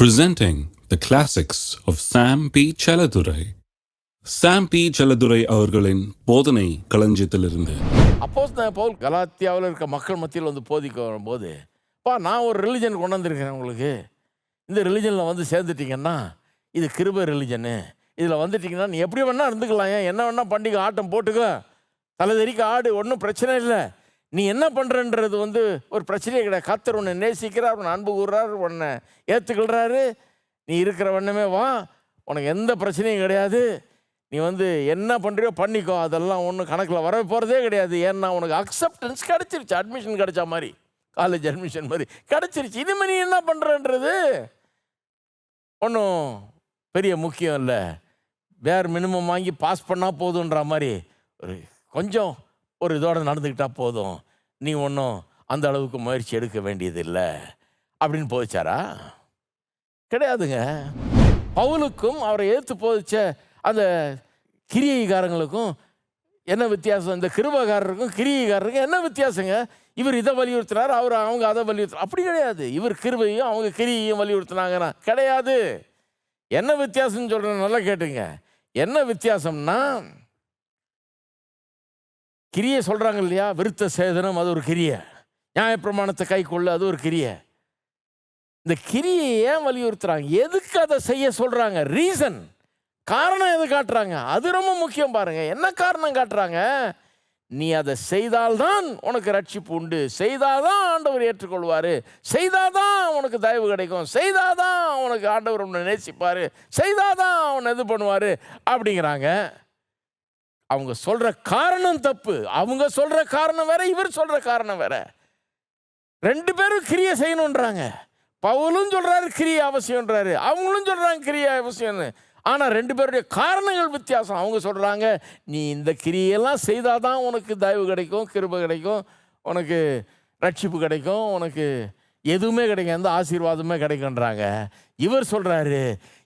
presenting the classics of Sam P. Chaladurai. Sam P Chaladurai அவர்களின் போதனை களஞ்சியத்திலிருந்து. அப்போஸ் பவுல் கலாத்தியாவில் இருக்க மக்கள் மத்தியில் வந்து போதிக்க வரும்போது பா நான் ஒரு ரிலிஜன் கொண்டு வந்திருக்கிறேன் உங்களுக்கு. இந்த ரிலிஜனில் வந்து சேர்ந்துட்டிங்கன்னா இது கிருப ரிலிஜனு இதில் வந்துட்டீங்கன்னா நீ எப்படி வேணால் இருந்துக்கலாம். ஏன் என்ன வேணால் பண்டிகை ஆட்டம் போட்டுக்க. தலைதெறிக்க ஆடு ஒன்றும் பிரச்சனை இல்லை. நீ என்ன பண்ணுறன்றது வந்து ஒரு பிரச்சனையே கிடையாது. கத்தர் உன்னை நேசிக்கிறார் உன்னை அன்பு கூறுறார் உன்னை ஏற்றுக்கொள்கிறாரு நீ இருக்கிற வண்ணமே வா. உனக்கு எந்த பிரச்சனையும் கிடையாது. நீ வந்து என்ன பண்ணுறியோ பண்ணிக்கோ. அதெல்லாம் ஒன்றும் கணக்கில் வர போகிறதே கிடையாது. ஏன்னா உனக்கு அக்செப்டன்ஸ் கிடச்சிருச்சு. அட்மிஷன் கிடைச்ச மாதிரி. காலேஜ் அட்மிஷன் மாதிரி. கிடச்சிருச்சு. இனிமேல் நீ என்ன பண்ணுறன்றது ஒன்றும் பெரிய முக்கியம் இல்லை. வேறு மினிமம் வாங்கி பாஸ் பண்ணால் போதுன்ற மாதிரி. ஒரு கொஞ்சம் ஒரு இதோடு நடந்துக்கிட்டால் போதும். நீ ஒன்றும் அந்த அளவுக்கு முயற்சி எடுக்க வேண்டியதில்லை. அப்படின்னு போதிச்சாரா? கிடையாதுங்க. பவுலுக்கும் அவரை ஏற்று போதிச்ச அந்த கிரியைகாரங்களுக்கும் என்ன வித்தியாசம்? இந்த கிருபகாரருக்கும் கிரியைகாரருக்கும் என்ன வித்தியாசங்க? இவர் இதை வலியுறுத்தினார் அவர் அவங்க அதை வலியுறுத்தினார். அப்படி கிடையாது. இவர் கிருபையும் அவங்க கிரியையும் வலியுறுத்தினாங்கன்னா கிடையாது. என்ன வித்தியாசம்னு சொல்கிறேன் நல்லா கேட்டுங்க. என்ன வித்தியாசம்னா கிரியை சொல்கிறாங்க இல்லையா விருத்த சேதனம் அது ஒரு கிரியை. நியாயப்பிரமாணத்தை கை கொள்ள அது ஒரு கிரியை. இந்த கிரியை ஏன் வலியுறுத்துறாங்க? எதுக்கு அதை செய்ய சொல்கிறாங்க ரீசன். காரணம் எது காட்டுறாங்க? அது ரொம்ப முக்கியம் பாருங்கள் என்ன காரணம் காட்டுறாங்க? நீ அதை செய்தால்தான் உனக்கு ரட்சிப்பு உண்டு. செய்தாதான் ஆண்டவர் ஏற்றுக்கொள்வார். செய்தாதான் உனக்கு தயவு கிடைக்கும். செய்தாதான் உனக்கு ஆண்டவர் உன்னை நேசிப்பார். செய்தாதான் அவனை இது பண்ணுவார். அப்படிங்கிறாங்க. அவங்க சொல்ற காரணம் தப்பு. அவங்க சொல்ற காரணம் வேற இவர் சொல்ற காரணம் வேற. ரெண்டு பேரும் கிரியை செய்யணுன்றாங்க. பவுலும் சொல்றாரு கிரியை அவசியம்ன்றாரு. அவங்களும் சொல்றாங்க கிரியை அவசியம்னு. ஆனால் ரெண்டு பேருடைய காரணங்கள் வித்தியாசம். அவங்க சொல்கிறாங்க நீ இந்த கிரியெல்லாம் செய்தால் தான் உனக்கு தயவு கிடைக்கும் கிருபை கிடைக்கும் உனக்கு ரட்சிப்பு கிடைக்கும் உனக்கு எதுவுமே கிடைக்கும் எந்த ஆசீர்வாதமே கிடைக்குன்றாங்க இவர் சொல்கிறாரு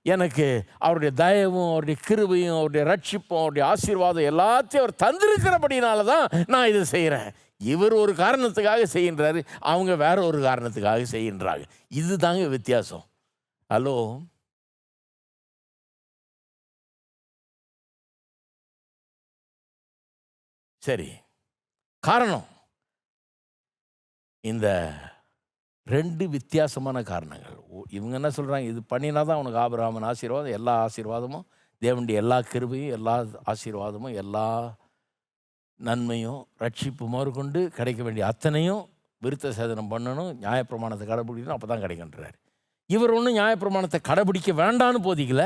எனக்கு அவருடைய தயவும் அவருடைய கிருபையும் அவருடைய ரட்சிப்பும் அவருடைய ஆசீர்வாதம் எல்லாத்தையும் அவர் தந்திருக்கிறபடினால தான் நான் இதை செய்கிறேன் இவர் ஒரு காரணத்துக்காக செய்கின்றாரு அவங்க வேற ஒரு காரணத்துக்காக செய்கின்றாங்க. இதுதாங்க வித்தியாசம். ஹலோ? சரி. காரணம். இந்த ரெண்டு வித்தியாசமான காரணங்கள். ஓ- இவங்க என்ன சொல்கிறாங்க இது பண்ணினா தான் உனக்கு ஆபிரகாமன் ஆசீர்வாதம் எல்லா ஆசீர்வாதமும் தேவனுடைய எல்லா கிருபையும் எல்லா ஆசீர்வாதமும் எல்லா நன்மையும் ரட்சிப்பு முதற்கொண்டு கிடைக்க வேண்டிய அத்தனையும் விருத்த சேதனம் பண்ணணும் நியாயப்பிரமாணத்தை கடைபிடிக்கணும் அப்போ தான் கிடைக்கின்றார் இவர் ஒன்றும் நியாயப்பிரமாணத்தை கடைபிடிக்க வேண்டான்னு போதிக்கல.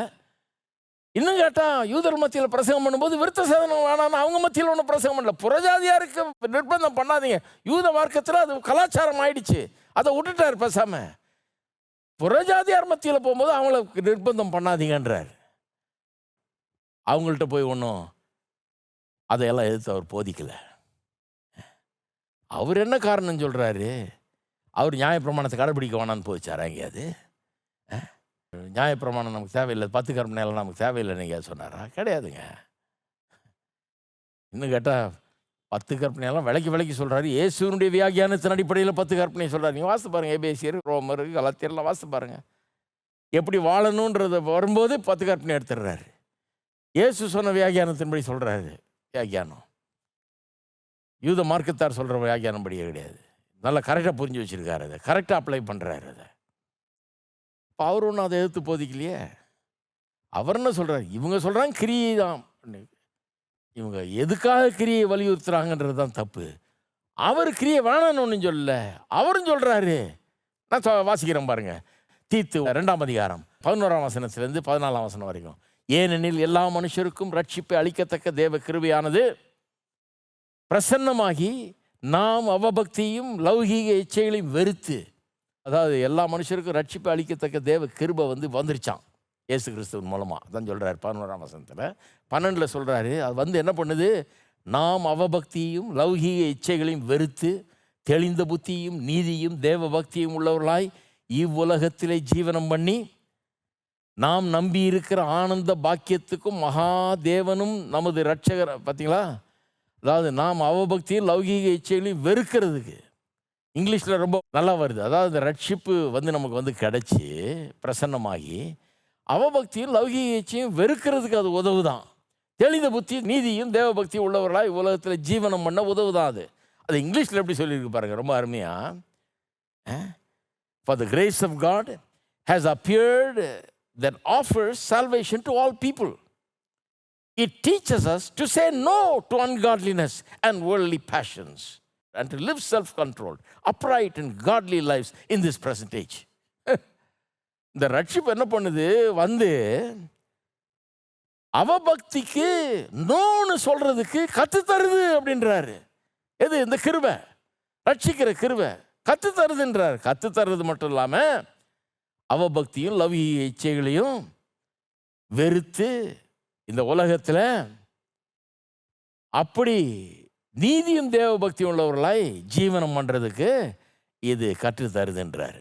இன்னும் கேட்டால் யூதர் மத்தியில் பிரசங்கம் பண்ணும்போது விருத்த சேதனம் வேணாம்னு அவங்க மத்தியில் ஒன்றும் பிரசங்கம் பண்ணல. புறஜாதியாருக்கு நிர்பந்தம் பண்ணாதீங்க. யூத மார்க்கத்தில் அது கலாச்சாரம் ஆயிடுச்சு. அதை விட்டுட்டார் பேசாம. புறஜாதியார் மத்தியில் போகும்போது அவங்கள நிர்பந்தம் பண்ணாதீங்கன்றார். அவங்கள்ட்ட போய் ஒன்றும் அதையெல்லாம் எதிர்த்து அவர் போதிக்கலை. அவர் என்ன காரணம் சொல்கிறாரு அவர் நியாயப்பிரமாணத்தை கடைபிடிக்க வேணான்னு போதிச்சாரா எங்கேயாவது? நியாயப்பிரமாணம் நமக்கு தேவையில்லை. பத்து கற்பனையெல்லாம் நமக்கு தேவையில்லைன்னு எங்கேயாவது சொன்னாரா? கிடையாதுங்க. இன்னும் கேட்டால் பத்து கற்பனையெல்லாம் விலைக்கு விலைக்கு சொல்கிறாரு இயேசுனுடைய வியாகியானத்தின் அடிப்படையில் பத்து கற்பனை சொல்கிறார் நீங்கள் வாசித்து பாருங்கள் ஏபேசியர் ரோமர் கலத்தியர்லாம் வாசித்து பாருங்கள் எப்படி வாழணுன்றத வரும்போது பத்து கற்பனை எடுத்துடுறாரு. இயேசு சொன்ன வியாகியானத்தின்படி சொல்கிறாரு வியாகியானம் யூத மார்க்கத்தார் சொல்கிற வியாகியானம் படியே கிடையாது. நல்லா கரெக்டாக புரிஞ்சு வச்சுருக்காரு அதை. கரெக்டாக அப்ளை பண்ணுறாரு அதை. இப்போ அவர் ஒன்றும் அதை எதிர்த்து போதிக்கலையே. அவர் என்ன சொல்கிறார் இவங்க சொல்கிறாங்க கிரியை தான். இவங்க எதுக்காக கிரியை வலியுறுத்துறாங்கன்றது தான் தப்பு. அவர் கிரியை வேணான்னு ஒன்றும் சொல்லல. அவரும் சொல்கிறாரு நான் வாசிக்கிறேன் பாருங்க. தீத்து ரெண்டாம் அதிகாரம் பதினோராம் வசனத்திலேருந்து பதினாலாம் வசனம் வரைக்கும். ஏனெனில் எல்லா மனுஷருக்கும் ரட்சிப்பை அளிக்கத்தக்க தேவ கிருபையானது பிரசன்னமாகி நாம் அவபக்தியும் லௌகீக இச்சைகளையும் வெறுத்து அதாவது எல்லா மனுஷருக்கும் ரட்சிப்பை அளிக்கத்தக்க தேவ கிருபை வந்து வந்துருச்சான் இயேசு கிறிஸ்துவின் மூலமாக அதான் சொல்கிறார் பதினோராம் வசனத்தில். பன்னெண்டில் சொல்கிறாரு அது வந்து என்ன பண்ணுது? நாம் அவபக்தியும் லௌகீக இச்சைகளையும் வெறுத்து தெளிந்த புத்தியும் நீதியும் தேவ பக்தியும் உள்ளவர்களாய் இவ்வுலகத்திலே ஜீவனம் பண்ணி நாம் நம்பி இருக்கிற ஆனந்த பாக்கியத்துக்கும் மகா தேவனும் நமது ரட்சகர் பார்த்தீங்களா அதாவது நாம் அவபக்தியும் லௌகீக இச்சைகளையும் வெறுக்கிறதுக்கு. இங்கிலீஷில் ரொம்ப நல்லா வருது. அதாவது இந்த ரட்சிப்பு வந்து நமக்கு வந்து கிடச்சி பிரசன்னமாகி அவபக்தியும் லௌகீக வெறுக்கிறதுக்கு அது உதவுதான். தெளிந்த புத்தி நீதியும் தேவபக்தி உள்ளவர்களாக உள்ளவர்களாய் உலகத்தில் ஜீவனம் பண்ண உதவுதான் அது. அது இங்கிலீஷில் எப்படி சொல்லியிருக்கு பாருங்க ரொம்ப அருமையாக for the grace of God has appeared that offers salvation to all people it teaches us to say no to ungodliness and worldly passions and to self control upright and godly godly in this this. இந்த ரட்சிப்பு என்ன பண்ணுது? வந்து அவபக்திக்கு நோன்னு சொல்றதுக்கு கத்து தருது அப்படின்றாரு. எது? இந்த கிருபை. ரட்சிக்கிற கிருபை. கத்து தருதுன்றார். கத்து தருது மட்டும் இல்லாம அவபக்தியும் லவ் இச்சைகளையும் வெறுத்து இந்த உலகத்தில் அப்படி நீதியும் தேவபக்தியும் உள்ளவர்களாய் ஜீவனம் பண்ணுறதுக்கு இது கற்றுத் தருதுன்றார்.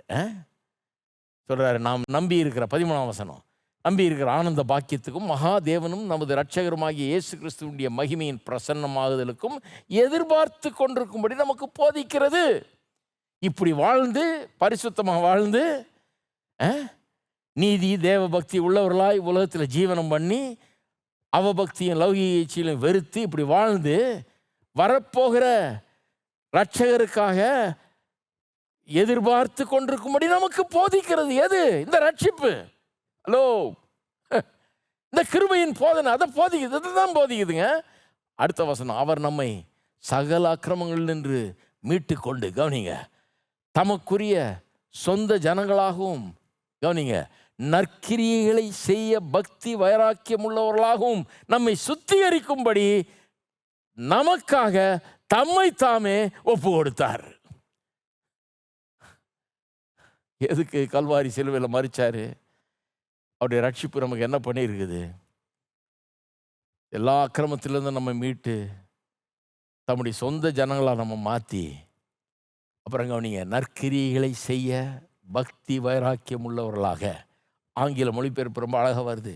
சொல்கிறாரு நாம் நம்பி இருக்கிற பதிமூணாம் வசனம். நம்பி இருக்கிற ஆனந்த பாக்கியத்துக்கும் மகாதேவனும் நமது இரட்சகருமாகிய இயேசு கிறிஸ்துவனுடைய மகிமையின் பிரசன்னமாகுதலுக்கும் எதிர்பார்த்து கொண்டிருக்கும்படி நமக்கு போதிக்கிறது. இப்படி வாழ்ந்து பரிசுத்தமாக வாழ்ந்து நீதி தேவ பக்தி உள்ளவர்களாய் உலகத்தில் ஜீவனம் பண்ணி அவபக்தியும் லௌகிக வெறுத்து இப்படி வாழ்ந்து வரப்போகிற ரட்சகருக்காக எதிர்பார்த்து கொண்டிருக்கும்படி நமக்கு போதிக்கிறது. எது? இந்த ரட்சிப்பு. ஹலோ. இந்த கிருபையின் போதனை அதை போதிக்குது இதை தான் போதிக்குதுங்க. அடுத்த வசனம் அவர் நம்மை சகல அக்கிரமங்கள் நின்று மீட்டு கொண்டு கவனிங்க. தமக்குரிய சொந்த ஜனங்களாகவும் கவனிங்க. நற்கிரியைகளை செய்ய பக்தி வைராக்கியம் உள்ளவர்களாகவும் நம்மை சுத்திகரிக்கும்படி நமக்காக தம்மை தாமே ஒப்பு கொடுத்தார் எதுக்கு கல்வாரி சிலுவையில் மறிச்சார்? அவருடைய ரட்சிப்பு நமக்கு என்ன பண்ணியிருக்குது? எல்லா அக்கிரமத்திலேருந்து நம்ம மீட்டு தம்முடைய சொந்த ஜனங்களாக நம்ம மாற்றி அப்புறம் கவனிங்க நற்கிரிகளை செய்ய பக்தி வைராக்கியம் உள்ளவர்களாக ஆங்கில மொழிபெயர்ப்பு ரொம்ப அழகாக வருது.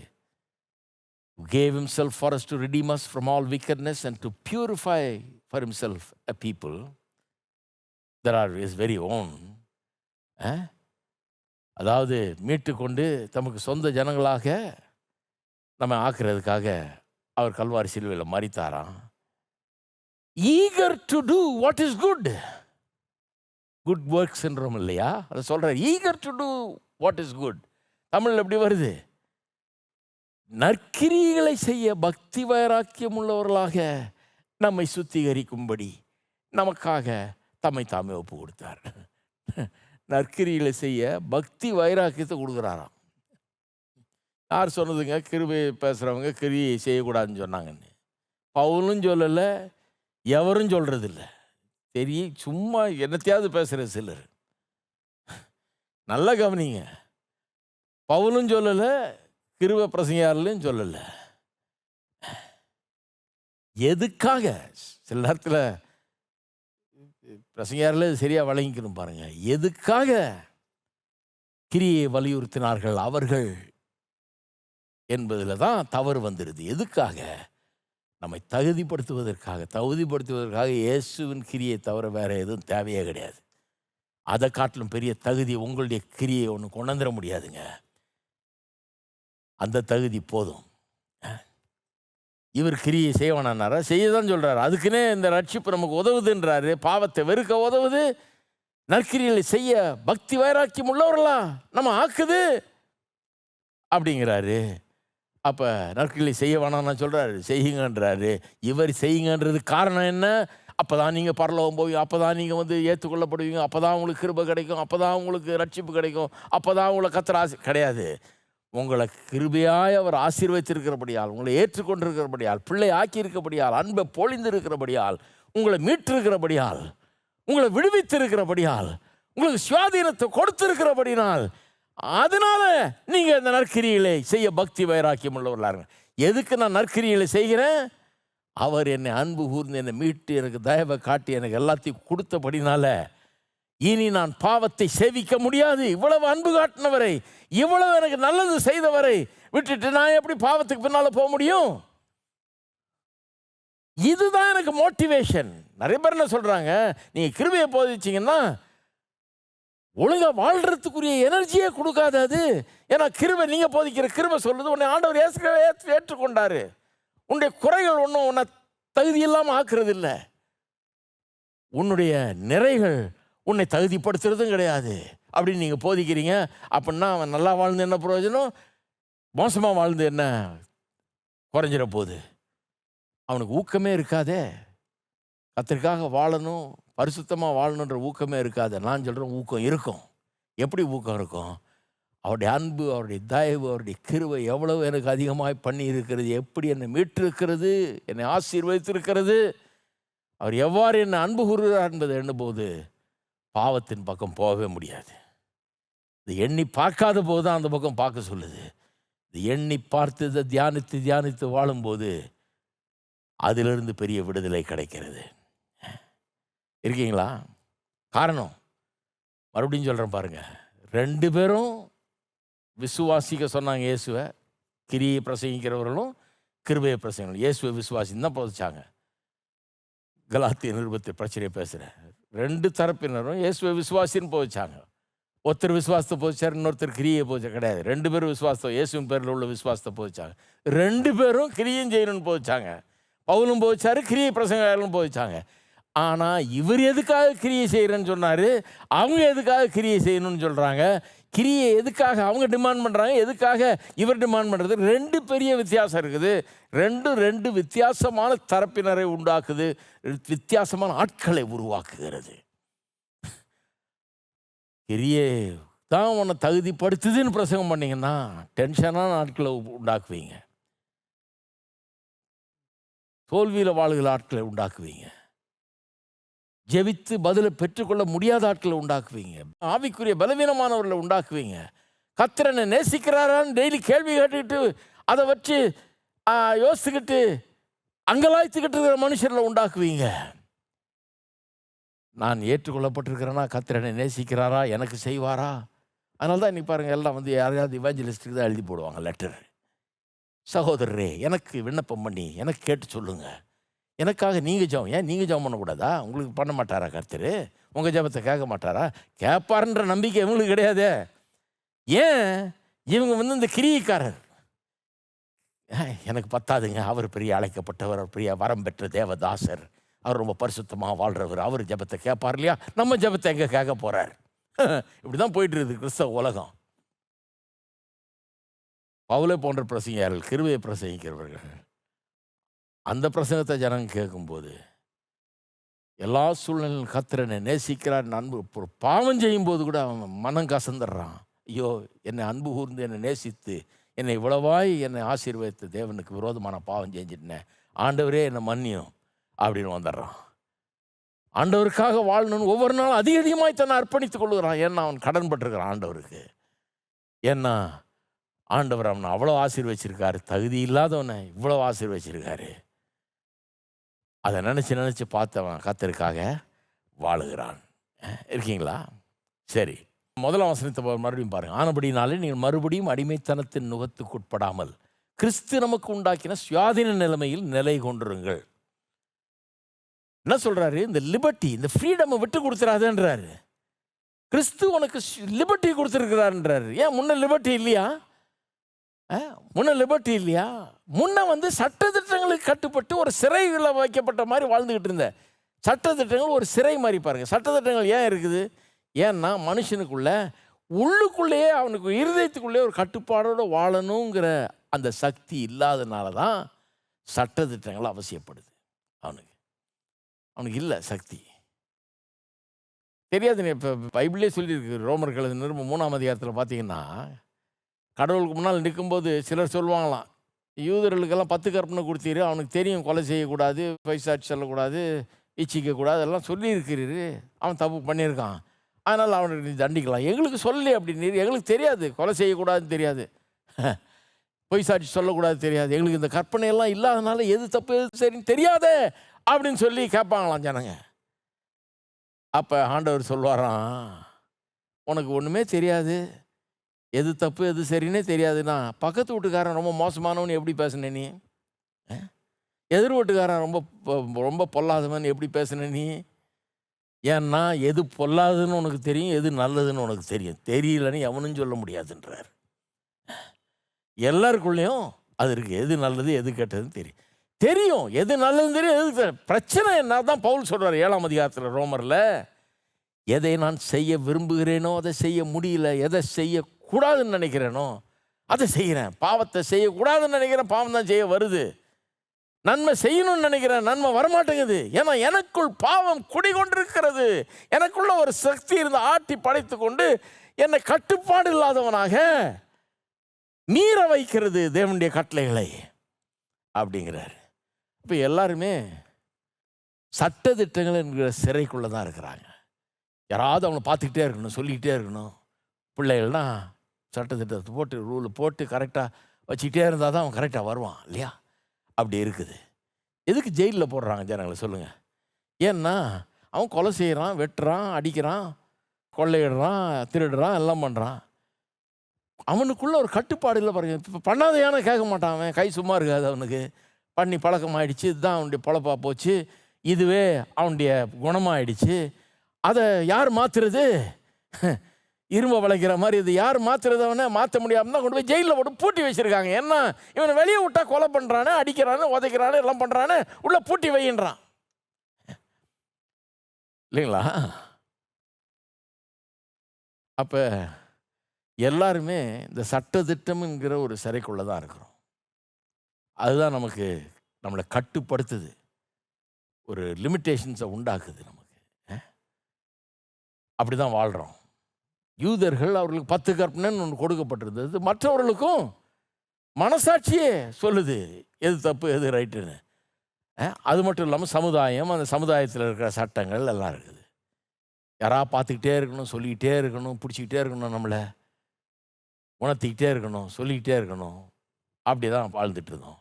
Gave himself us to redeem us from all wickedness and to purify for himself a people are are his very own அதாவது மீட்டு கொண்டு தமக்கு சொந்த ஜனங்களாக நம்ம ஆக்குறதுக்காக அவர் கல்வாரி சிலுவையில் மறித்தாராம். Eager to do what is good good ஒர்க்ஸ்ன்றோம் இல்லையா? அதை சொல்கிறார் eager to do what is good தமிழில் எப்படி வருது? நற்கிரிகளை செய்ய பக்தி வைராக்கியம் உள்ளவர்களாக நம்மை சுத்திகரிக்கும்படி நமக்காக தம்மை தாமே ஒப்பு கொடுத்தார் நற்கிரிகளை செய்ய பக்தி வைராக்கியத்தை கொடுக்குறாராம். யார் சொன்னதுங்க? கிருபை பேசுகிறவங்க கிரியை செய்யக்கூடாதுன்னு சொன்னாங்கன்னு. பவுலும் சொல்லலை எவரும் சொல்கிறதில்ல தெரிய சும்மா என்னத்தையாவது பேசுகிற சிலர். நல்லா கவனிங்க. பவுலும் சொல்லலை கிருப பிரசங்கியாரிலும் சொல்லலை. எதுக்காக? சில நேரத்தில் பிரசங்கியாரில் இது சரியாக வழங்கிக்கணும் பாருங்கள் எதுக்காக கிரியை வலியுறுத்தினார்கள் அவர்கள் என்பதில் தான் தவறு வந்துடுது எதுக்காக? நம்மை தகுதிப்படுத்துவதற்காக தகுதிப்படுத்துவதற்காக இயேசுவின் கிரியை தவிர வேறு எதுவும் தேவையே கிடையாது. அதை காட்டிலும் பெரிய தகுதி உங்களுடைய கிரியை ஒன்று கொண்டாந்துட முடியாதுங்க. அந்த தகுதி போதும். இவர் கிரியை செய்வானாரா செய்ய தான் சொல்கிறார் அதுக்குன்னே இந்த ரட்சிப்பு நமக்கு உதவுதுன்றாரு. பாவத்தை வெறுக்க உதவுது. நற்கிரிகளை செய்ய பக்தி வைராக்கியம் உள்ளவர்களா நம்ம ஆக்குது அப்படிங்கிறாரு. அப்போ நற்கிரிகளை செய்ய வேணாம்னு சொல்கிறாரு செய்யுங்கன்றாரு. இவர் செய்யுங்கன்றது காரணம் என்ன? அப்போ தான் நீங்கள் பரலோகம் போவீங்க. அப்போ தான் நீங்கள் வந்து ஏற்றுக்கொள்ளப்படுவீங்க. அப்போ தான் உங்களுக்கு கிருப கிடைக்கும். அப்போ தான் உங்களுக்கு ரட்சிப்பு கிடைக்கும். அப்போ தான் உங்களை கத்திர ஆசை கிடையாது. உங்களை கிருபையாய் அவர் ஆசீர்வதித்திருக்கிறபடியால் உங்களை ஏற்றுக்கொண்டிருக்கிறபடியால் பிள்ளை ஆக்கியிருக்கிறபடியால் அன்பை பொழிந்திருக்கிறபடியால் உங்களை மீட்டிருக்கிறபடியால் உங்களை விடுவித்திருக்கிறபடியால் உங்களுக்கு சுவாதீனத்தை கொடுத்திருக்கிறபடினால் அதனால நீங்கள் இந்த நற்கிரிகளை செய்ய பக்தி வைராக்கியம் உள்ளவர்களாருங்க எதுக்கு நான் நற்கிரிகளை செய்கிறேன்? அவர் என்னை அன்பு கூர்ந்து என்னை மீட்டு எனக்கு தயவை காட்டி எனக்கு எல்லாத்தையும் கொடுத்தபடினால இனி நான் பாவத்தை சேவிக்க முடியாது. இவ்வளவு அன்பு காட்டினவரை இவ்வளவு எனக்கு நல்லது செய்தவரை விட்டுட்டு நான் எப்படி பாவத்துக்கு பின்னால் போக முடியும்? இதுதான் எனக்கு மோட்டிவேஷன் நிறைய பேர் என்ன சொல்கிறாங்க நீங்கள் கிருபையை போதிச்சிங்கன்னா ஒழுங்காக வாழ்கிறதுக்குரிய எனர்ஜியே கொடுக்காது அது. ஏன்னா கிருமை நீங்கள் போதிக்கிற கிருபை சொல்லுது உன்னை ஆண்டவர் ஏற்கனவே ஏற்று- ஏற்றுக்கொண்டாரு. உன்னுடைய குறைகள் ஒன்றும் உன்னை தகுதி இல்லாமல் ஆக்குறது இல்லை உன்னுடைய நிறைகள் உன்னை தகுதிப்படுத்துறதும் கிடையாது. அப்படின்னு நீங்கள் போதிக்கிறீங்க அப்படின்னா அவன் நல்லா வாழ்ந்து என்ன பிரயோஜனம்? மோசமாக வாழ்ந்து என்ன? குறைஞ்சிட போகுது அவனுக்கு ஊக்கமே இருக்காதே. கத்திற்காக வாழணும் பரிசுத்தமாக வாழணுன்ற ஊக்கமே இருக்காது. நான் சொல்கிறேன் ஊக்கம் இருக்கும். எப்படி ஊக்கம் இருக்கும்? அவருடைய அன்பு அவருடைய தயவு அவருடைய கிருவை எவ்வளவு எனக்கு அதிகமாக பண்ணி இருக்கிறது? எப்படி என்னை மீட்டிருக்கிறது? என்னை ஆசீர்வதித்திருக்கிறது? அவர் எவ்வாறு என்னை அன்பு கூறுகிறார் என்பதை எண்ணும்போது பாவத்தின் பக்கம் போகவே முடியாது. இது எண்ணி பார்க்காத போது தான் அந்த பக்கம் பார்க்க சொல்லுது. இது எண்ணி பார்த்து இதை தியானித்து தியானித்து வாழும்போது அதிலிருந்து பெரிய விடுதலை கிடைக்கிறது. இருக்கீங்களா? காரணம்? மறுபடியும் சொல்கிறேன் பாருங்கள் ரெண்டு பேரும் விசுவாசிக்க சொன்னாங்க இயேசுவை. கிரியை பிரசங்கிக்கிறவர்களும் கிருபையை பிரசங்கம் இயேசுவை விசுவாசின்னு தான் போதிச்சாங்க. கலாத்திய நிருபத்தை பிரச்சனையை பேசுகிறேன் ரெண்டு தரப்பினரும் இயேசுவை விசுவாசின்னு போதிச்சாங்க. ஒருத்தர் விசுவாசத்தை போதிச்சார் இன்னொருத்தர் கிரியை போதிச்சா கிடையாது. ரெண்டு பேரும் விசுவாசத்தை இயேசுவின் பேரில் உள்ள விசுவாசத்தை போதிச்சாங்க. ரெண்டு பேரும் கிரியும் செய்யணும்னு போதிச்சாங்க. பவுலும் போதிச்சார் கிரியை பிரசங்காரங்களும் போதிச்சாங்க. ஆனால் இவர் எதுக்காக கிரியை செய்கிறேன்னு சொன்னார்? அவங்க எதுக்காக கிரியை செய்யணும்னு சொல்கிறாங்க கிரியை எதுக்காக அவங்க டிமாண்ட் பண்ணுறாங்க எதுக்காக இவர் டிமாண்ட் பண்ணுறது ரெண்டு பெரிய வித்தியாசம் இருக்குது. ரெண்டும் ரெண்டு வித்தியாசமான தரப்பினரை உண்டாக்குது. வித்தியாசமான ஆட்களை உருவாக்குகிறது. கிரியை தான் உன்னை தகுதிப்படுத்துதுன்னு பிரசங்கம் பண்ணீங்கன்னா டென்ஷனான ஆட்களை உ- உண்டாக்குவீங்க. தோல்வியில் வாழ்கிற ஆட்களை உண்டாக்குவீங்க. ஜெபித்து பதிலை பெற்றுக்கொள்ள முடியாத ஆட்களை உண்டாக்குவீங்க. ஆவிக்குரிய பலவீனமானவர்களை உண்டாக்குவீங்க. கத்திரனை நேசிக்கிறாரான்னு டெய்லி கேள்வி கேட்டுக்கிட்டு அதை வச்சு யோசிச்சுக்கிட்டு அங்கலாய்த்துக்கிட்டு இருக்கிற மனுஷர்களை உண்டாக்குவீங்க. நான் ஏற்றுக்கொள்ளப்பட்டிருக்கிறேன்னா கத்திரனை நேசிக்கிறாரா? எனக்கு செய்வாரா? அதனால தான் இன்னைக்கு பாருங்கள் எல்லாம் வந்து யாரையாவது இவாஞ்சலிஸ்ட்டுக்கு தான் எழுதி போடுவாங்க லெட்டர் சகோதரரே எனக்கு விண்ணப்பம் பண்ணி எனக்கு கேட்டு சொல்லுங்கள் எனக்காக நீங்கள் ஜபம் ஏன் நீங்கள் ஜெபம் பண்ணக்கூடாதா? உங்களுக்கு பண்ண மாட்டாரா கர்த்தர்? உங்கள் ஜெபத்தை கேட்க மாட்டாரா? கேட்பாருன்ற நம்பிக்கை இவங்களுக்கு கிடையாது. ஏன்? இவங்க வந்து இந்த கிரியைக்காரர். எனக்கு பத்தாதுங்க. அவர் பெரிய அழைக்கப்பட்டவர் அவர் பெரிய வரம் பெற்ற தேவதாசர். அவர் ரொம்ப பரிசுத்தமாக வாழ்கிறவர் அவர் ஜெபத்தை கேட்பார் இல்லையா? நம்ம ஜெபத்தை எங்கே கேட்க போகிறார் இப்படி தான் போயிட்டு இருக்குது கிறிஸ்தவ உலகம். பவுலை போன்ற பிரசங்கியார்கள் கிருவையை பிரசங்கிக்கிறவர்கள். அந்த பிரசங்கத்தை ஜனங்க கேட்கும்போது எல்லா சூழ்நிலையும் கத்திரனை நேசிக்கிறார் அன்பு பாவம் செய்யும்போது கூட அவன் மனம் கசந்துடுறான். ஐயோ என்னை அன்பு கூர்ந்து என்னை நேசித்து என்னை இவ்வளவாய் என்னை ஆசீர்வதித்த தேவனுக்கு விரோதமான பாவம் செஞ்சிட்டேன் ஆண்டவரே என்னை மன்னியும் அப்படின்னு வந்துடுறான். ஆண்டவருக்காக வாழணும்னு ஒவ்வொரு நாளும் அதிக அதிகமாக தன்னை அர்ப்பணித்துக் கொள்ளுகிறான். ஏன்னா அவன் கடன் பட்டிருக்கிறான் ஆண்டவருக்கு. ஏன்னா ஆண்டவர் அவனை அவ்வளோ ஆசீர்வச்சிருக்காரு தகுதி இல்லாதவனை இவ்வளோ ஆசீர்வச்சிருக்காரு. அதை நினச்சி நினச்சி பார்த்தவன் கத்தருக்காக வாழுகிறான். இருக்கீங்களா? சரி. முதல் வசனத்தை மறுபடியும் பாருங்கள் ஆனபடினாலே நீங்கள் மறுபடியும் அடிமைத்தனத்தின் நுகத்துக்குட்படாமல் கிறிஸ்து நமக்கு உண்டாக்கின சுயாதீன நிலைமையில் நிலை கொண்டிருங்கள். என்ன சொல்கிறாரு இந்த லிபர்ட்டி இந்த ஃப்ரீடமை விட்டு கொடுத்துறாதுன்றாரு. கிறிஸ்து உனக்கு லிபர்ட்டி கொடுத்துருக்கிறாருன்றாரு. ஏன் முன்ன லிபர்ட்டி இல்லையா? முன்ன லிபர்ட்டி இல்லையா? முன்ன வந்து சட்டத்திட்டங்களுக்கு கட்டுப்பட்டு ஒரு சிறையில் வைக்கப்பட்ட மாதிரி வாழ்ந்துக்கிட்டு இருந்தேன் சட்டத்திட்டங்கள் ஒரு சிறை மாதிரி பாருங்கள் சட்டத்திட்டங்கள் ஏன் இருக்குது? ஏன்னா மனுஷனுக்குள்ள உள்ளுக்குள்ளேயே அவனுக்கு இருதயத்துக்குள்ளேயே ஒரு கட்டுப்பாடோடு வாழணுங்கிற அந்த சக்தி இல்லாதனால தான் சட்டத்திட்டங்கள் அவசியப்படுது. அவனுக்கு. அவனுக்கு இல்லை சக்தி. தெரியாது இப்போ பைபிளே சொல்லியிருக்கு. ரோமர்கள் நிரும்ப மூணாம் அதிகாரத்தில் பார்த்தீங்கன்னா கடவுளுக்கு முன்னால் நிற்கும்போது சிலர் சொல்லுவாங்களாம் யூதர்களுக்கெல்லாம் பத்து கற்பனை கொடுத்தீரு அவனுக்கு தெரியும் கொலை செய்யக்கூடாது பைசாட்சி சொல்லக்கூடாது இச்சிக்கக்கூடாது அதெல்லாம் சொல்லியிருக்கிறீரு. அவன் தப்பு பண்ணியிருக்கான். அதனால் அவனுக்கு நீ தண்டிக்கலாம். எங்களுக்கு சொல்லி அப்படின்னு எங்களுக்கு தெரியாது. கொலை செய்யக்கூடாதுன்னு தெரியாது. பொய் சாட்சி சொல்லக்கூடாது தெரியாது. எங்களுக்கு இந்த கற்பனையெல்லாம் இல்லாதனால எது தப்பு எது சரின்னு தெரியாதே அப்படின்னு சொல்லி கேட்பாங்களாம் ஜனங்க. அப்போ ஆண்டவர் சொல்வாராம் உனக்கு ஒன்றுமே தெரியாது. எது தப்பு எது சரின்னே தெரியாதுன்னா பக்கத்து வீட்டுக்காரன் ரொம்ப மோசமானவன் எப்படி பேசுன நீ? எதிர் வீட்டுக்காரன் ரொம்ப ரொம்ப பொல்லாதவன் எப்படி பேசுன நீ? ஏன்னா எது பொல்லாதுன்னு உனக்கு தெரியும் எது நல்லதுன்னு உனக்கு தெரியும். தெரியலன்னு எவனும் சொல்ல முடியாதுன்றார். எல்லாருக்குள்ளேயும் அது இருக்குது எது நல்லது எது கெட்டதுன்னு தெரியும். தெரியும். எது நல்லதுன்னு தெரியும் எது பிரச்சனை என்ன தான் பவுல் சொல்கிறார் ஏழாம் அதிகாரத்தில் ரோமரில். எதை நான் செய்ய விரும்புகிறேனோ அதை செய்ய முடியல எதை செய்ய செய்யக்கூடாதுன்னு நினைக்கிறேனோ அதை செய்கிறேன் பாவத்தை செய்யக்கூடாதுன்னு நினைக்கிறேன் பாவம் தான் செய்ய வருது. நன்மை செய்யணும்னு நினைக்கிறேன் நன்மை வரமாட்டேங்குது. ஏன்னா எனக்குள் பாவம் குடிகொண்டிருக்கிறது. எனக்குள்ள ஒரு சக்தி இருந்து ஆட்டி படைத்து கொண்டு என்னை கட்டுப்பாடு இல்லாதவனாக மீற வைக்கிறது தேவனுடைய கட்டளைகளை. அப்படிங்கிறார். இப்போ எல்லாருமே சட்டதிட்டங்கள் என்கிற சிறைக்குள்ளே தான் இருக்கிறாங்க. யாராவது அவங்கள பார்த்துக்கிட்டே இருக்கணும் சொல்லிக்கிட்டே இருக்கணும். பிள்ளைகள்னா சட்டத்திட்டத்தை போட்டு ரூல் போட்டு கரெக்டாக வச்சுக்கிட்டே இருந்தால் தான் அவன் கரெக்டாக வருவான் இல்லையா? அப்படி இருக்குது. எதுக்கு ஜெயிலில் போடுறாங்க ஜனங்களை சொல்லுங்கள் ஏன்னா அவன் கொலை செய்கிறான் வெட்டுறான் அடிக்கிறான் கொள்ளையிடுறான் திருடுறான் எல்லாம் பண்ணுறான் அவனுக்குள்ளே ஒரு கட்டுப்பாடு இல்லை பாருங்க. இப்போ பண்ணாதையான கேட்க மாட்டான் அவன். கை சும்மா இருக்காது அவனுக்கு. பண்ணி பழக்கமாயிடுச்சு. இதுதான் அவனுடைய பொழப்பாக போச்சு. இதுவே அவனுடைய குணமாயிடுச்சு. அதை யார் மாற்றுறது இரும்ப வளைக்கிற மாதிரி இது யார் மாத்துறது அவனை மாற்ற முடியாமல் தான் கொண்டு போய் ஜெயிலில் போட்டு பூட்டி வச்சுருக்காங்க. என்ன? இவனை வெளியே விட்டா கொலை பண்ணுறானே அடிக்கிறானே உதைக்கிறானே எல்லாம் பண்ணுறானே உள்ளே பூட்டி வையின்றான். இல்லைங்களா? அப்போ எல்லாருமே இந்த சட்டத்திட்டம்ங்கிற ஒரு சிறைக்குள்ளே தான் இருக்கிறோம். அதுதான் நமக்கு நம்மளை கட்டுப்படுத்துது. ஒரு லிமிட்டேஷன்ஸை உண்டாக்குது நமக்கு. அப்படி தான் வாழ்கிறோம் யூதர்கள் அவர்களுக்கு பத்து கற்பனைன்னு ஒன்று கொடுக்கப்பட்டிருந்தது. மற்றவர்களுக்கும் மனசாட்சியே சொல்லுது எது தப்பு எது ரைட்டுன்னு. அது மட்டும் இல்லாமல் சமுதாயம் அந்த சமுதாயத்தில் இருக்கிற சட்டங்கள் எல்லாம் இருக்குது. யாரா பார்த்துக்கிட்டே இருக்கணும் சொல்லிக்கிட்டே இருக்கணும் பிடிச்சிக்கிட்டே இருக்கணும் நம்மளை. உணர்த்திக்கிட்டே இருக்கணும் சொல்லிக்கிட்டே இருக்கணும். அப்படி தான் வாழ்ந்துட்டு இருந்தோம்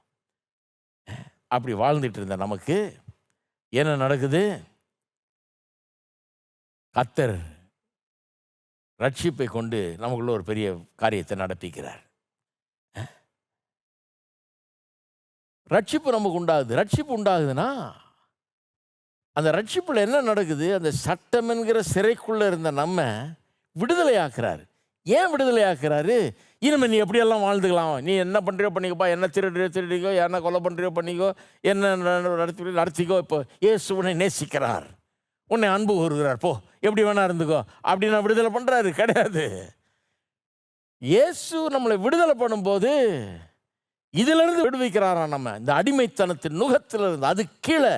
அப்படி வாழ்ந்துட்டு இருந்த நமக்கு என்ன நடக்குது? கத்தர் ரட்சிப்பை கொண்டு நமக்குள்ள ஒரு பெரிய காரியத்தை நடப்பிக்கிறார் ரட்சிப்பு நமக்கு உண்டாகுது. ரட்சிப்பு உண்டாகுதுன்னா அந்த ரட்சிப்பில் என்ன நடக்குது? அந்த சட்டம் என்கிற சிறைக்குள்ளே இருந்த நம்ம விடுதலை ஆக்குறாரு ஏன் விடுதலை ஆக்குறாரு இனிமே நீ எப்படியெல்லாம் வாழ்ந்துக்கலாம்? நீ என்ன பண்ணுறியோ பண்ணிக்கோப்பா என்ன திருடுறியோ திருடிக்கோ என்ன கொலை பண்ணுறியோ பண்ணிக்கோ என்ன நடத்தி நடத்திக்கோ இப்போ ஏசுவனை நேசிக்கிறார். உன்னை அன்பு கூறுகிறார். போ எப்படி வேணா இருந்துக்கோ. அப்படி நான் விடுதலை பண்ணுறாரு கிடையாது. இயேசு நம்மளை விடுதலை பண்ணும்போது இதிலிருந்து விடுவிக்கிறாராம் நம்ம. இந்த அடிமைத்தனத்தின் நுகத்திலிருந்து அது கீழே.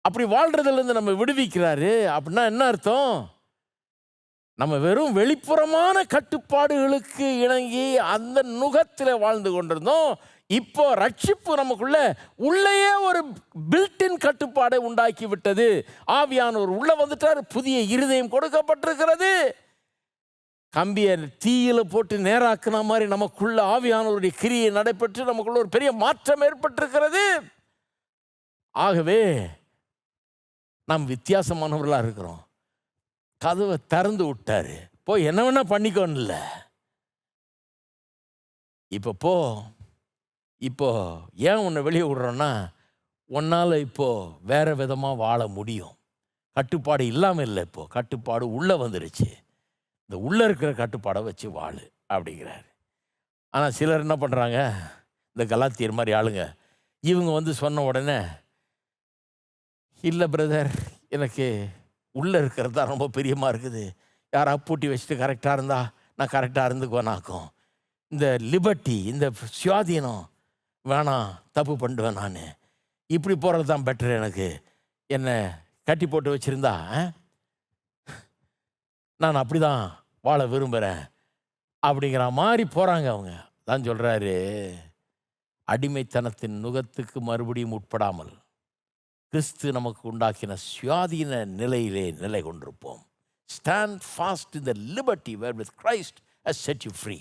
அப்படி வாழ்றதுலேருந்து நம்ம விடுவிக்கிறாரு. அப்படின்னா என்ன அர்த்தம்? நம்ம வெறும் வெளிப்புறமான கட்டுப்பாடுகளுக்கு இணங்கி அந்த நுகத்தில் வாழ்ந்து கொண்டிருந்தோம். இப்போ ரட்சிப்பு நமக்குள்ள உள்ளேயே ஒரு பில்டின் கட்டுப்பாடை உண்டாக்கி விட்டது ஆவியானவர் உள்ள வந்துட்டார். புதிய இருதயம் கொடுக்கப்பட்டிருக்கிறது. கம்பியை தீயில போட்டு நேராக்குன மாதிரி நமக்குள்ள ஆவியானவருடைய கிரியை நடைபெற்று நமக்குள்ள ஒரு பெரிய மாற்றம் ஏற்பட்டிருக்கிறது. ஆகவே நாம் வித்தியாசமானவர்களாக இருக்கிறோம். கதவை திறந்து விட்டாரு. போய் என்ன வேணா பண்ணிக்கோன்னு இல்லை. இப்போ போ. இப்போ ஏன் உன்னை வெளியே விடுறோன்னா உன்னால் இப்போது வேறு விதமாக வாழ முடியும். கட்டுப்பாடு இல்லாமல் இல்லை இப்போது கட்டுப்பாடு உள்ளே வந்துருச்சு. இந்த உள்ளே இருக்கிற கட்டுப்பாடை வச்சு வாழு அப்படிங்கிறாரு. ஆனால் சிலர் என்ன பண்ணுறாங்க இந்த கலாத்தியர் மாதிரி ஆளுங்க. இவங்க வந்து சொன்ன உடனே இல்லை பிரதர் எனக்கு உள்ளே இருக்கிறது தான் ரொம்ப பிரியமாக இருக்குது. யாரா பூட்டி வச்சுட்டு கரெக்டாக இருந்தால் நான் கரெக்டாக இருந்துக்குவேனாக்கும் இந்த லிபர்ட்டி இந்த சுயாதீனம் வேணாம் தப்பு பண்ணுவேன் நான். இப்படி போகிறது தான் பெட்டர் எனக்கு. என்னை கட்டி போட்டு வச்சுருந்தா நான் அப்படி தான் வாழ விரும்புகிறேன் அப்படிங்கிற மாதிரி போகிறாங்க அவங்க. தான் சொல்கிறாரு அடிமைத்தனத்தின் நுகத்துக்கு மறுபடியும் உட்படாமல் கிறிஸ்து நமக்கு உண்டாக்கின சுயாதீன நிலையிலே நிலை கொண்டிருப்போம். Stand fast in the liberty wherewith Christ has set you free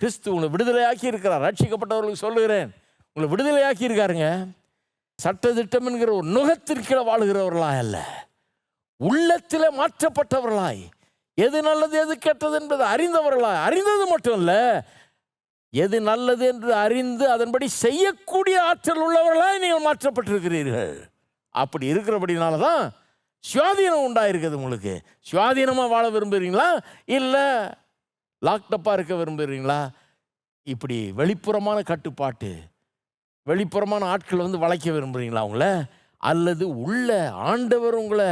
கிறிஸ்து உங்களை விடுதலையாக்கி இருக்கிறார். ரட்சிக்கப்பட்டவர்களுக்கு சொல்லுகிறேன். உங்களை விடுதலையாக்கி இருக்காருங்க சட்டதிட்டம் என்கிற ஒரு நுகத்திற்கிட வாழுகிறவர்களாய் அல்ல. உள்ளத்தில் மாற்றப்பட்டவர்களாய். எது நல்லது எது கெட்டது என்பது அறிந்தவர்களாய். அறிந்தது மட்டும் இல்லை எது நல்லது என்று அறிந்து அதன்படி செய்யக்கூடிய ஆற்றல் உள்ளவர்களாய் நீங்கள் மாற்றப்பட்டிருக்கிறீர்கள். அப்படி இருக்கிறபடினால தான் சுவாதீனம் உண்டாயிருக்குது உங்களுக்கு. சுவாதீனமாக வாழ விரும்புகிறீங்களா? இல்லை லாக்டப்பாக இருக்க விரும்புகிறீங்களா? இப்படி வெளிப்புறமான கட்டுப்பாட்டு வெளிப்புறமான ஆட்கள் வந்து வளைக்க விரும்புகிறீங்களா அவங்கள அல்லது உள்ள ஆண்டவர் உங்களை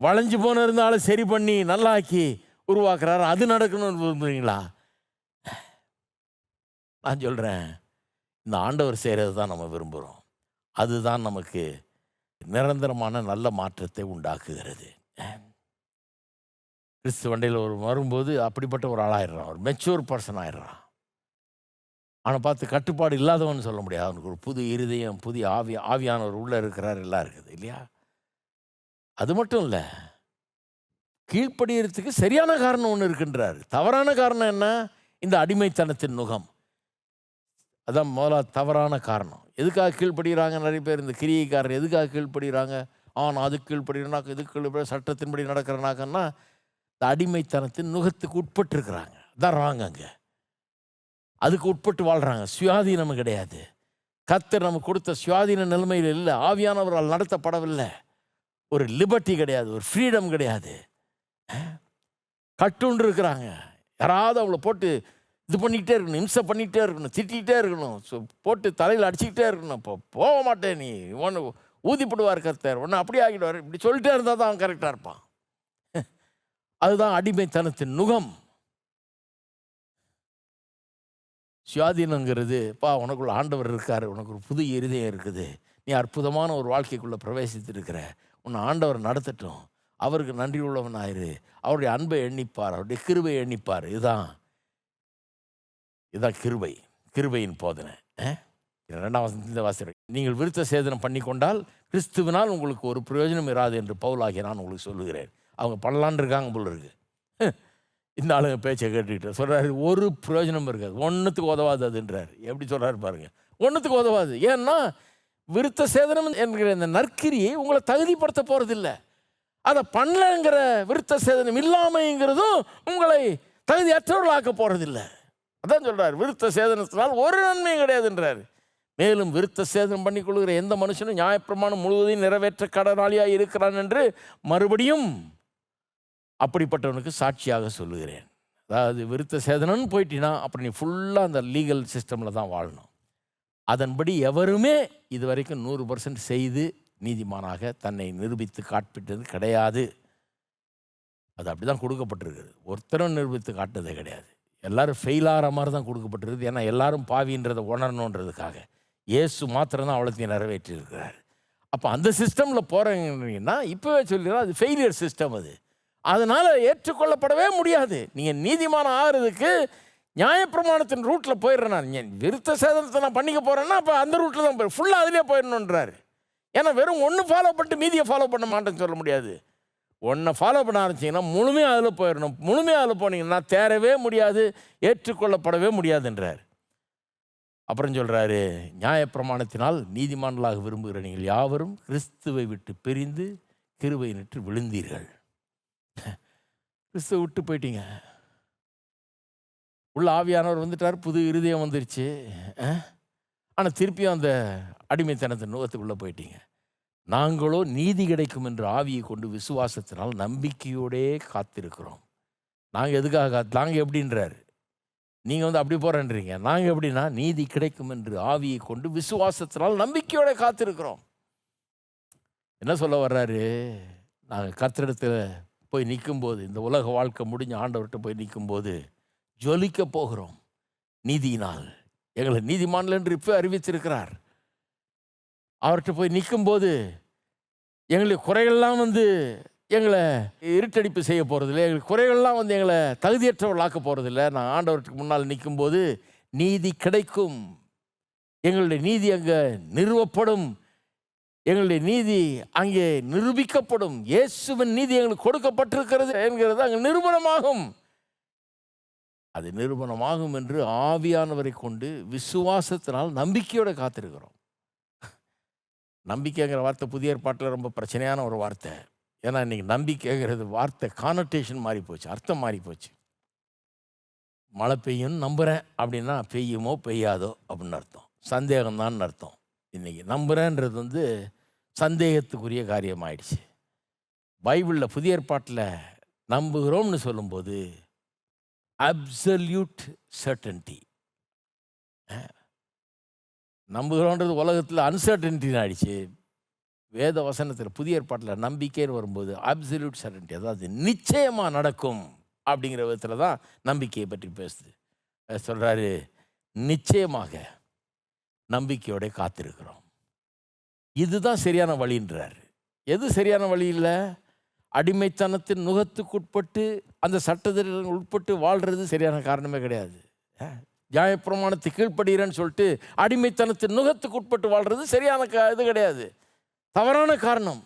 வளைஞ்சு போன இருந்தாலும் சரி பண்ணி நல்லாக்கி உருவாக்குறாரு அது நடக்கணும்னு விரும்புகிறீங்களா நான் சொல்கிறேன் இந்த ஆண்டவர் செய்கிறது தான் நம்ம விரும்புகிறோம் அதுதான் நமக்கு நிரந்தரமான நல்ல மாற்றத்தை உண்டாக்குகிறது. கிறிஸ்து வண்டியில் ஒரு வரும்போது அப்படிப்பட்ட ஒரு ஆளாயிடுறான். ஒரு மெச்சூர் பர்சன் ஆயிடுறான். அவனை பார்த்து கட்டுப்பாடு இல்லாதவன் சொல்ல முடியாது. அவனுக்கு ஒரு புது இருதயம் புதிய ஆவி ஆவியானவர் உள்ளே இருக்கிறார் எல்லாம் இருக்குது இல்லையா? அது மட்டும் இல்லை கீழ்ப்படியறதுக்கு சரியான காரணம் ஒன்று இருக்குன்றார். தவறான காரணம் என்ன? இந்த அடிமைத்தனத்தின் நுகம். அதான் முதல்ல தவறான காரணம். எதுக்காக கீழ்ப்படுகிறாங்க? நிறைய பேர் இந்த கிரியைக்காரர் எதுக்காக கீழ்ப்படுகிறாங்க? ஆன் அதுக்கு கீழ்ப்படுகிறாங்க இது கீழ்ப்படி சட்டத்தின்படி நடக்கிறனாக்கன்னா இந்த அடிமைத்தனத்தின் நுகத்துக்கு உட்பட்டுருக்கிறாங்க. அதான் ராங்க அங்கே. அதுக்கு உட்பட்டு வாழ்கிறாங்க சுயாதீனம் கிடையாது. கத்தர் நமக்கு கொடுத்த சுயாதீன நிலைமையில் இல்லை. ஆவியானவரால் நடத்தப்படவில்லை. ஒரு லிபர்ட்டி கிடையாது. ஒரு ஃப்ரீடம் கிடையாது. கட்டுன்னு இருக்கிறாங்க. யாராவது அவங்கள போட்டு இது பண்ணிக்கிட்டே இருக்கணும். இம்சை பண்ணிக்கிட்டே இருக்கணும். திட்டிகிட்டே இருக்கணும். ஸோ போட்டு தலையில் அடிச்சுக்கிட்டே இருக்கணும். இப்போ போக மாட்டேன் நீ. ஒன்று ஊதிப்படுவார் கர்த்தர். ஒன்று அப்படி ஆகிடுவார். இப்படி சொல்லிட்டே இருந்தால் தான் அவன் கரெக்டாக இருப்பான். அதுதான் அடிமைத்தனத்தின் நுகம். சுயாதீனங்கிறது பா உனக்குள்ள ஆண்டவர் இருக்கார் உனக்கு ஒரு புது இருதயம் இருக்குது. நீ அற்புதமான ஒரு வாழ்க்கைக்குள்ளே பிரவேசித்திருக்கிற. உன்னை ஆண்டவர் நடத்தட்டும். அவருக்கு நன்றி உள்ளவன் ஆயிரு அவருடைய அன்பை எண்ணிப்பார். அவருடைய கிருபை எண்ணிப்பார். இதுதான். இதுதான் கிருபை. கிருபையின் போதனை. இரண்டாம் வசனத்தில் வாசிக்கிறேன் நீங்கள் விருத்த சேதனம் பண்ணி கொண்டால் கிறிஸ்துவினால் உங்களுக்கு ஒரு பிரயோஜனம் இராது என்று பவுலாகிய நான் உங்களுக்கு சொல்லுகிறேன். அவங்க பண்ணலான்னு இருக்காங்க போல இருக்குது இந்த ஆளுங்க பேச்சை கேட்டுக்கிட்டு சொல்கிறாரு ஒரு பிரயோஜனம் இருக்காது. ஒன்றுத்துக்கு உதவாது அதுன்றார் எப்படி சொல்கிறாரு பாருங்கள் ஒன்றுத்துக்கு உதவாது. ஏன்னா விருத்த சேதனம் என்கிற இந்த நற்கிரியை உங்களை தகுதிப்படுத்த போகிறதில்ல அதை பண்ணலங்கிற விருத்த சேதனம் இல்லாமைங்கிறதும் உங்களை தகுதியற்றவர்களாக்க போகிறதில்ல அதான் சொல்கிறார் விருத்த சேதனத்தினால் ஒரு நன்மையும் கிடையாதுன்றார். மேலும் விருத்த சேதனம் பண்ணி கொள்கிற எந்த மனுஷனும் நியாயப்பிரமாணம் முழுவதையும் நிறைவேற்ற கடனாளியாக இருக்கிறான் என்று மறுபடியும் அப்படிப்பட்டவனுக்கு சாட்சியாக சொல்லுகிறேன். அதாவது விருத்த சேதனம்னு போயிட்டினா அப்புறம் நீ ஃபுல்லாக அந்த லீகல் சிஸ்டமில் தான் வாழணும். அதன்படி எவருமே இதுவரைக்கும் நூறு பர்சன்ட் செய்து நீதிமானாக தன்னை நிரூபித்து காட்பிட்டது கிடையாது. அது அப்படி தான் கொடுக்கப்பட்டிருக்குது ஒருத்தரும் நிரூபித்து காட்டுனதே கிடையாது. எல்லோரும் ஃபெயில் ஆகிற மாதிரி தான் கொடுக்கப்பட்டிருக்குது. ஏன்னா எல்லாரும் பாவின்றதை உணரணுன்றதுக்காக. இயேசு மாத்திரம் தான் அவ்வளோத்தையும் நிறைவேற்றியிருக்கிறார். அப்போ அந்த சிஸ்டமில் போகிறீங்கன்னா இப்போவே சொல்லிடுறோம் அது ஃபெயிலியர் சிஸ்டம் அது. அதனால் ஏற்றுக்கொள்ளப்படவே முடியாது. நீங்கள் நீதிமானம் ஆகிறதுக்கு நியாயப்பிரமாணத்தின் ரூட்டில் போயிடுறேன் நான். என் விருத்த சேதனத்தை நான் பண்ணிக்க போகிறேன்னா அப்போ அந்த ரூட்டில் தான் போய் ஃபுல்லாக அதிலே போயிடணுன்றாரு ஏன்னா வெறும் ஒன்று ஃபாலோ பண்ணிட்டு மீதியை ஃபாலோ பண்ண மாட்டேன்னு சொல்ல முடியாது. ஒன்றை ஃபாலோ பண்ண ஆரம்பிச்சிங்கன்னா முழுமையாக அதில் போயிடணும். முழுமையாக அதில் போனீங்கன்னா தேரவே முடியாது ஏற்றுக்கொள்ளப்படவே முடியாதுன்றார். அப்புறம் சொல்கிறாரு நியாயப்பிரமாணத்தினால் நீதிமான்களாக விரும்புகிற நீங்கள் யாவரும் கிறிஸ்துவை விட்டு பிரிந்து கிருவை நின்று விழுந்தீர்கள். கிறிஸ்துவை விட்டு போயிட்டீங்க. உள்ள ஆவியானவர் வந்துட்டார் புது இருதயம் வந்துருச்சு. ஆனால் திருப்பியும் அந்த அடிமைத்தனத்தை நோகத்துக்குள்ளே போயிட்டீங்க. நாங்களோ நீதி கிடைக்கும் என்ற ஆவியை கொண்டு விசுவாசத்தினால் நம்பிக்கையோடே காத்திருக்கிறோம். நாங்கள் எதுக்காக காத்து நாங்கள் எப்படின்றாரு? நீங்கள் வந்து அப்படி போகிறேன்றீங்க நாங்கள் எப்படின்னா நீதி கிடைக்கும் என்று ஆவியை கொண்டு விசுவாசத்தினால் நம்பிக்கையோட காத்திருக்கிறோம். என்ன சொல்ல வர்றாரு? நாங்கள் கத்திரத்தில் போய் நிற்கும்போது இந்த உலக வாழ்க்கை முடிஞ்ச ஆண்டவர்கிட்ட போய் நிற்கும்போது ஜொலிக்க போகிறோம் நீதியினால். எங்களை நீதிமான்ல என்று இப்போ அறிவித்திருக்கிறார். அவர்கிட்ட போய் நிற்கும்போது எங்களுடைய குறைகள்லாம் வந்து எங்களை இருட்டடிப்பு செய்ய போகிறதில்ல எங்களுக்கு குறைகள்லாம் வந்து எங்களை தகுதியற்றவர்களாக்க போகிறதில்ல நான் ஆண்டவருக்கு முன்னால் நிற்கும்போது நீதி கிடைக்கும். எங்களுடைய நீதி அங்கே நிறுவப்படும். எங்களுடைய நீதி அங்கே நிரூபிக்கப்படும். இயேசுவின் நீதி எங்களுக்கு கொடுக்கப்பட்டிருக்கிறது என்கிறது அங்கே நிரூபணமாகும். அது நிரூபணமாகும் என்று ஆவியானவரை கொண்டு விசுவாசத்தினால் நம்பிக்கையோடு காத்திருக்கிறோம். நம்பிக்கைங்கிற வார்த்தை புதிய ஏற்பாட்டில் ரொம்ப பிரச்சனையான ஒரு வார்த்தை. ஏன்னா இன்னைக்கு நம்பிக்கைங்கிறது வார்த்தை கானட்டேஷன் மாறி போச்சு அர்த்தம் மாறி போச்சு. மழை பெய்யும் நம்புகிறேன் அப்படின்னா பெய்யுமோ பெய்யாதோ அப்படின்னு அர்த்தம். சந்தேகம்தான் அர்த்தம். இன்னைக்கு நம்புகிறேன்றது வந்து சந்தேகத்துக்குரிய காரியம் ஆயிடுச்சு பைபிளில் புதிய ஏற்பாட்டில் நம்புகிறோம்னு சொல்லும்போது அப்சல்யூட் சர்டன்டி நம்புகிறோன்றது உலகத்தில் அன்சர்டன்டின்னு ஆயிடுச்சு. வேத வசனத்தில் புதிய ஏற்பாட்டில் நம்பிக்கைன்னு வரும்போது அப்சல்யூட் சர்டன்டி அதாவது நிச்சயமாக நடக்கும் அப்படிங்கிற விதத்தில் தான் நம்பிக்கையை பற்றி பேசுது. சொல்கிறாரு நிச்சயமாக நம்பிக்கையோட காத்திருக்கிறோம். இதுதான் சரியான வழின்றார். எது சரியான வழி இல்லை அடிமைத்தனத்தின் நுகத்துக்குட்பட்டு அந்த சட்டத்திற்கு உட்பட்டு வாழ்கிறது சரியான காரணமே கிடையாது. நியாயப்பிரமாணத்தை கீழ்ப்படுகிறேன்னு சொல்லிட்டு அடிமைத்தனத்தின் நுகத்துக்கு உட்பட்டு வாழ்றது சரியான க இது கிடையாது. தவறான காரணம்.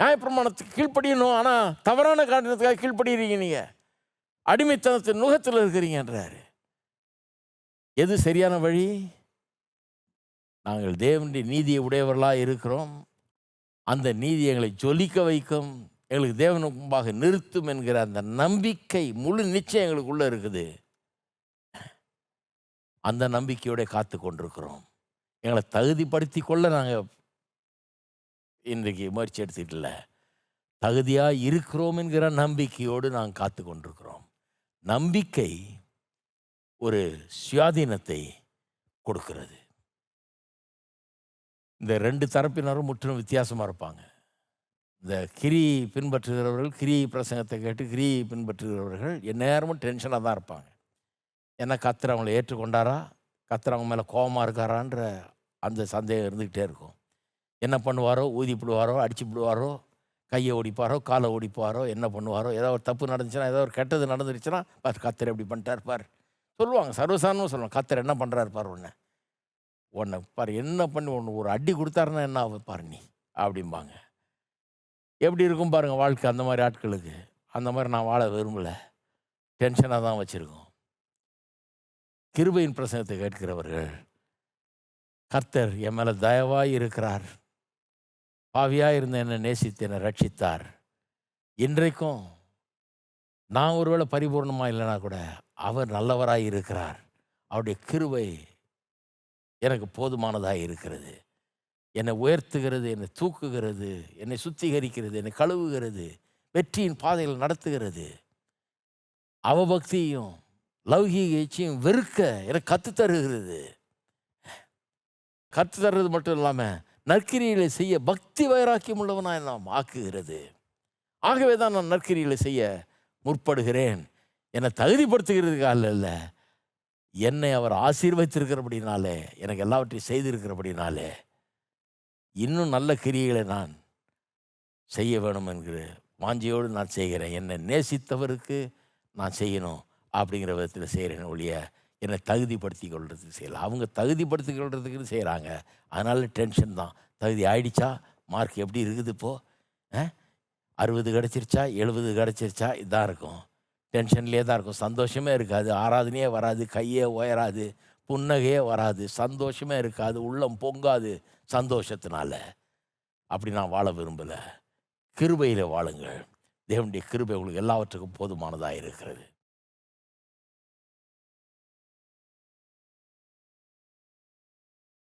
நியாயப்பிரமாணத்துக்கு கீழ்ப்படியணும் ஆனால் தவறான காரணத்துக்காக கீழ்ப்படுகிறீங்க நீங்கள் அடிமைத்தனத்தின் நுகத்தில் இருக்கிறீங்கன்றாரு. எது சரியான வழி? நாங்கள் தேவனுடைய நீதியை உடையவர்களாக இருக்கிறோம். அந்த நீதி எங்களை ஜொலிக்க வைக்கும். எங்களுக்கு தேவனுக்கு முன்பாக நிறுத்தும் என்கிற அந்த நம்பிக்கை முழு நிச்சயம் எங்களுக்குள்ளே இருக்குது. அந்த நம்பிக்கையோட காத்து கொண்டிருக்கிறோம். எங்களை தகுதிப்படுத்தி கொள்ள நாங்கள் இன்றைக்கு முயற்சி எடுத்துக்கிட்டல தகுதியாக இருக்கிறோம் என்கிற நம்பிக்கையோடு நாங்கள் காத்து கொண்டிருக்கிறோம். நம்பிக்கை ஒரு சுயாதீனத்தை கொடுக்கிறது. இந்த ரெண்டு தரப்பினரும் முற்றிலும் வித்தியாசமாக இருப்பாங்க. இந்த கிரி பின்பற்றுகிறவர்கள் கிரி பிரசங்கத்தை கேட்டு கிரி பின்பற்றுகிறவர்கள் எந்நேரமும் டென்ஷனாக தான் இருப்பாங்க. ஏன்னா கத்தர் அவங்கள ஏற்றுக்கொண்டாரா? கத்தர் அவங்க மேலே கோபமாக இருக்காரான்ற அந்த சந்தேகம் இருந்துக்கிட்டே இருக்கும். என்ன பண்ணுவாரோ? ஊதிப்பிடுவாரோ? அடிச்சுப்பிடுவாரோ? அடிச்சு கையை ஒடிப்பாரோ? காலை ஒடிப்பாரோ? என்ன பண்ணுவாரோ? ஏதோ ஒரு தப்பு நடந்துச்சுன்னா ஏதோ ஒரு கெட்டது நடந்துருச்சுன்னா பார் கத்தர் எப்படி பண்ணிட்டார் பார். சொல்லுவாங்க சர்வசாதாரணமாக சொல்லுவாங்க கத்தர் என்ன பண்ணுறாரு பார் ஒன்று உன்னை பார் என்ன பண்ணி ஒன்று ஒரு அடி கொடுத்தாருன்னா என்ன ஆகும் பாரு நீ? அப்படிம்பாங்க. எப்படி இருக்கும் பாருங்கள் வாழ்க்கை அந்த மாதிரி ஆட்களுக்கு. அந்த மாதிரி நான் வாழ விரும்பலை. டென்ஷனாக தான் வச்சுருக்கோம். கிருபையின் பிரசங்கத்தை கேட்கிறவர்கள் கர்த்தர் என் மேலே தயவாய் இருக்கிறார். பாவியாக இருந்த என்னை நேசித்து என்னை ரட்சித்தார். இன்றைக்கும் நான் ஒருவேளை பரிபூர்ணமாக இல்லைனா கூட அவர் நல்லவராக இருக்கிறார். அவருடைய கிருபை எனக்கு போதுமானதாக இருக்கிறது. என்னை உயர்த்துகிறது என்னை தூக்குகிறது என்னை சுத்திகரிக்கிறது என்னை கழுவுகிறது வெற்றியின் பாதையில் நடத்துகிறது. அவபக்தியும் லௌகீக இச்சையும் வெறுக்க எனக்கு கற்றுத் தருகிறது. கற்று தர்றது மட்டும் இல்லாமல் நற்கிரிகளை செய்ய பக்தி வைராக்கியம் உள்ளவனாய் நாம் ஆக்குகிறது. ஆகவே தான் நான் நற்கிரிகளை செய்ய முற்படுகிறேன். என்னை தகுதிப்படுத்துகிறதுக்காக அல்ல. என்னை அவர் ஆசீர்வதித்திருக்கிறபடினாலே எனக்கு எல்லாவற்றையும் செய்திருக்கிறபடினாலே இன்னும் நல்ல கிரியைகளை நான் செய்ய வேணும் என்கிற வாஞ்சியோடு நான் செய்கிறேன். என்னை நேசித்தவருக்கு நான் செய்யணும் அப்படிங்கிற விதத்தில் செய்கிறேன் ஒழிய என்னை தகுதிப்படுத்தி கொள்றதுக்கு செய்யலை. அவங்க தகுதிப்படுத்தி கொள்றதுக்குன்னு செய்கிறாங்க அதனால் டென்ஷன் தான். தகுதி ஆயிடுச்சா? மார்க் எப்படி இருக்குது இப்போது அறுபது கிடச்சிருச்சா? எழுபது கிடச்சிருச்சா? இதாக இருக்கும். டென்ஷன்லேயே தான் இருக்கும். சந்தோஷமே இருக்காது. ஆராதனையே வராது. கையே உயராது. புன்னகையே வராது. சந்தோஷமே இருக்காது. உள்ளம் பொங்காது சந்தோஷத்தினால. அப்படி நான் வாழ விரும்பலை. கிருபையில் வாழுங்கள். தேவனுடைய கிருபை உங்களுக்கு எல்லாவற்றுக்கும் போதுமானதாக இருக்கிறது